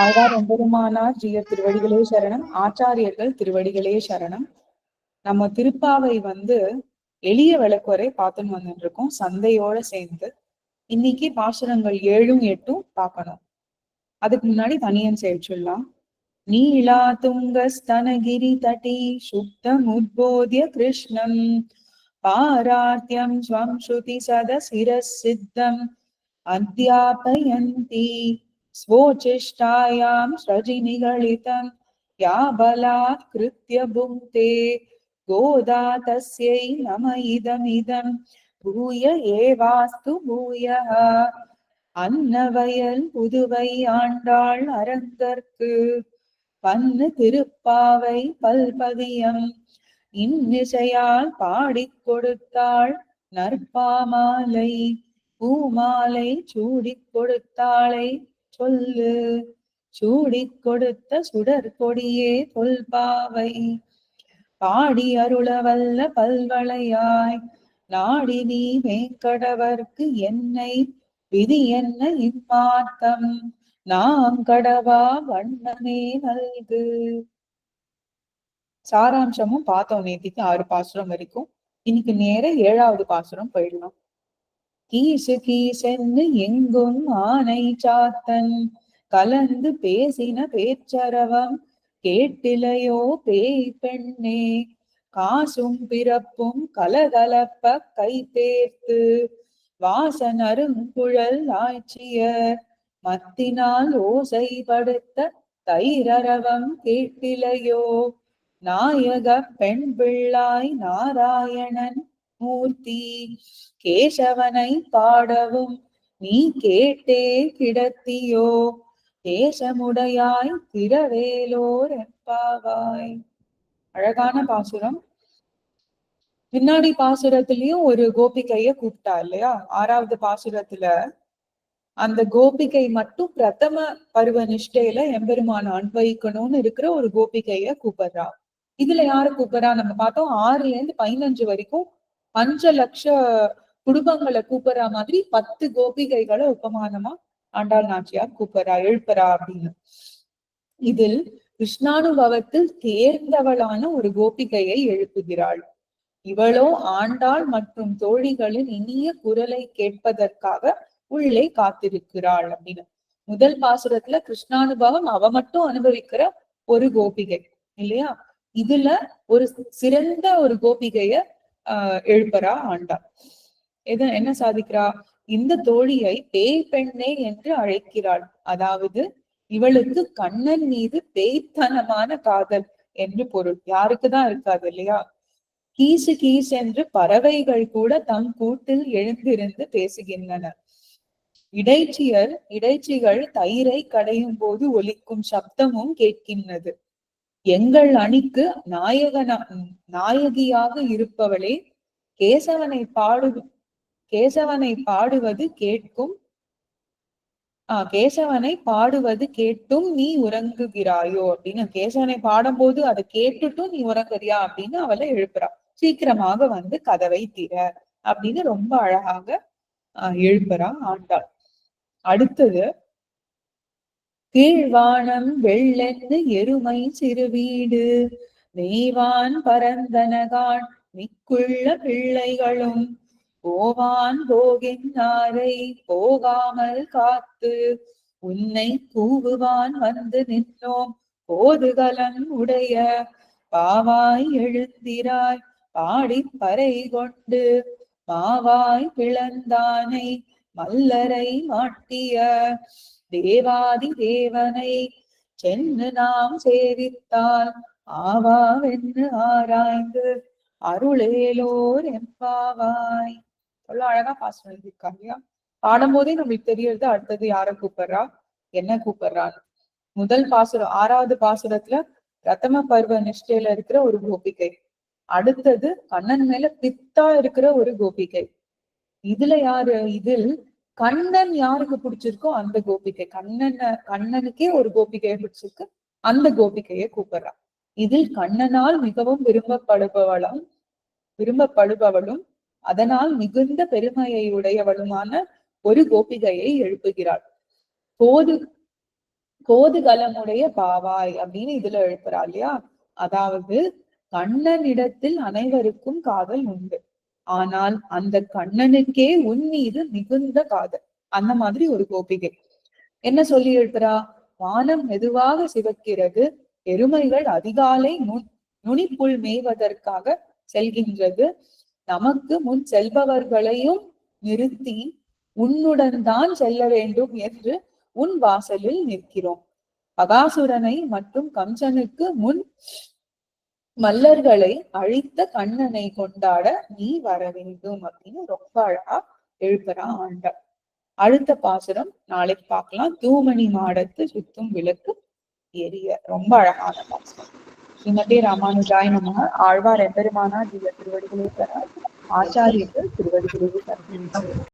ஆழ்வார் எம்பெருமானார் ஜீயர் திருவடிகளே சரணம். ஆச்சாரியர்கள் திருவடிகளே சரணம். நம்ம திருப்பாவை வந்து எளிய விளக்குவரை பார்த்துன்னு வந்துட்டு இருக்கோம் சந்தையோட சேர்ந்து இன்னைக்கு பாசுரங்கள் ஏழும் எட்டும் பார்க்கணும். அதுக்கு முன்னாடி தனியன் சேர்ச்சிடலாம் நீலா துங்க ஸ்தனகிரி தட்டி சுத்தம் உத்போதிய கிருஷ்ணம். பாரார்த்தியம் ஸ்வம் ஸ்ருதி சத சிரசித்தம் அத்தியாபயந்தி. स्वोचिष्टायां सृजिनिगलितं या बलात्कृत्य भुङ्क्ते गोदा तस्यै नम इदमिदं भूय एवास्तु भूयः அன்னவயல் புதுவை ஆண்டாள் அரங்கற்கு பன்னு திருப்பாவை பல்பதியம் இன்னிசையால் பாடிக் கொடுத்தாள் நற்பாமாலை பூமாலை சூடிக் கொடுத்தாளை சொல்லு. சூடி கொடுத்த சுடர் கொடியே தொல்பாவை பாடி அருளவல்ல பல்வளையாய். நாடி நீ மேற்கடவர்க்கு என்னை விதி என்ன இம்மாத்தம் நாம் கடவா வண்ணமே நல்கு. சாராம்சமும் பார்த்தோம் நேத்திக்கு ஆறு பாசுரம் வரைக்கும். இன்னைக்கு நேர ஏழாவது பாசுரம் போயிடலாம். கீசு கீசென்னு எங்கும் ஆனை சாத்தன் கலந்து பேசின பேச்சரவம் கேட்டிலையோ பேய் பெண்ணே காசும் பிறப்பும் கலகலப்ப கை தேர்த்து வாசனருங்குழல் ஆட்சிய மத்தினால் ஓசைப்படுத்த தைரரவம் கேட்டிலையோ. நாயக பெண் பிள்ளாய் நாராயணன் மூர்த்தி கேசவனை பாடவும் நீ கேட்டே கிடத்தியோ? கேசமுடையாய் திரவேலோர் எப்பாவாய் அழகான பாசுரம். பின்னாடி பாசுரத்திலயும் ஒரு கோபிகைய கூப்பிட்டா இல்லையா? ஆறாவது பாசுரத்துல அந்த கோபிகை மட்டும் பிரதம பருவ நிஷ்டையில எம்பெருமான அன்பயிக்கணும்னு இருக்கிற ஒரு கோபிகைய கூப்பிடுறா. இதுல யாரு கூப்பிடுறா? நம்ம பார்த்தோம் ஆறுல இருந்து பதினஞ்சு வரைக்கும் பஞ்ச லட்ச குடும்பங்களை கூப்பிடுற மாதிரி பத்து கோபிகைகளை உபமானமா ஆண்டாள் நாச்சியார் கூப்பிடுறா எழுப்புறா அப்படின்னு. இதில் கிருஷ்ணானுபவத்தில் தேர்ந்தவளான ஒரு கோபிகையை எழுப்புகிறாள். இவளோ ஆண்டாள் மற்றும் தோழிகளின் இனிய குரலை கேட்பதற்காக உள்ளே காத்திருக்கிறாள் அப்படின்னு. முதல் பாசுரத்துல கிருஷ்ணானுபவம் அவ மட்டும் அனுபவிக்கிற ஒரு கோபிகை இல்லையா? இதுல ஒரு சிறந்த ஒரு கோபிகைய ஆஹ் எழுப்பரா ஆண்டாள் எது என்ன சாதிக்கிறா? இந்த தோழியை பேய் பெண்ணே என்று அழைக்கிறாள். அதாவது இவளுக்கு கண்ணன் மீது பேய்த்தனமான காதல் என்று பொருள். யாருக்குதான் இருக்காது இல்லையா? கீசு கீஸ் என்று பறவைகள் கூட தம் கூட்டில் எழுந்திருந்து பேசுகின்றன. இடைச்சியர் இடைச்சிகள் தயிரை கடையும் போது ஒலிக்கும் சப்தமும் கேட்கின்றது. எங்கள் அணிக்கு நாயகனா நாயகியாக இருப்பவளே கேசவனை பாடு கேசவனை பாடுவது கேட்கும். ஆஹ் கேசவனை பாடுவது கேட்டும் நீ உறங்குகிறாயோ அப்படின்னு. கேசவனை பாடும்போது அதை கேட்டுட்டும் நீ உறங்குறியா அப்படின்னு அவளை எழுப்புறா. சீக்கிரமாக வந்து கதவை திற அப்படின்னு ரொம்ப அழகாக ஆஹ் எழுப்புறா ஆண்டாள். அடுத்தது கீழ்வானம் வெள்ளென்னு எருமை சிறு வீடு தெய்வான் பரந்தனகான் மிக்குள்ள பிள்ளைகளும். போவான் போகின்றாரை போகாமல் காத்து. உன்னை கூவுவான் வந்து நின்றோம் போதுகலன் உடைய. பாவாய் எழுந்திராய் பாடி பறை கொண்டு. மாவாய் பிளந்தானை மல்லரை மாட்டிய. தேவாதி தேவனை சென்று நாம் சேவித்தால் ஆவாவென்று ஆராய்ந்து அருளேலோர் எம்பாவாய் அவ்வளவு அழகா பாசனம் எழுதியிருக்காங்க. இல்லையா பாடும்போதே நம்மளுக்கு தெரியறது அடுத்தது யார கூப்பிடுறா? என்ன கூப்பிடுறான்னு. முதல் பாசுரம் ஆறாவது பாசுரத்துல ரத்தம பருவ நிஷ்டையில இருக்கிற ஒரு கோபிகை. அடுத்தது கண்ணன் மேல பித்தா இருக்கிற ஒரு கோபிகை. இதுல யாரு? இதில் கண்ணன் யாருக்கு பிடிச்சிருக்கோ அந்த கோபிகை. கண்ணன் கண்ணனுக்கே ஒரு கோபிகையை பிடிச்சிருக்கு. அந்த கோபிகையை கூப்பிடுறா. இதில் கண்ணனால் மிகவும் விரும்பப்படுபவளும் விரும்பப்படுபவளும் அதனால் மிகுந்த பெருமையை உடையவளுமான ஒரு கோபிகையை எழுப்புகிறாள். கோது கோதுகலமுடைய பாவாய் அப்படின்னு இதுல எழுப்புறா இல்லையா? அதாவது கண்ணனிடத்தில் அனைவருக்கும் காதல் உண்டு. ஆனால் அந்த கண்ணனுக்கே உன் மீது மிகுந்த காதல். அந்த மாதிரி ஒரு கோபிகை. என்ன சொல்லி எழுப்புறா? வானம் மெதுவாக சிவக்கிறது. எருமைகள் அதிகாலை நுண் நுனிப்புள் மேய்வதற்காக செல்கின்றது. நமக்கு முன் செல்பவர்களையும் நிறுத்தி உன்னுடன் தான் செல்ல வேண்டும் என்று உன் வாசலில் நிற்கிறோம். பகாசுரனை மற்றும் கம்சனுக்கு முன் மல்லர்களை அழித்த கண்ணனை கொண்டாட நீ வர வேண்டும் அப்படின்னு ரொம்ப அழகா எழுப்புறா ஆண்டாள் அடுத்த பாசுரம் நாளைக்கு பார்க்கலாம். தூமணி மாடத்து சுத்தும் விளக்கு எரிய ரொம்ப அழகான பாசுரம் ஸ்ரீமதி ராமானுஜாய் நம ஆழ்வார் எம்பெருமானா ஜீவ திருவடிகளே தர ஆச்சாரியர்கள் திருவடிகளே தர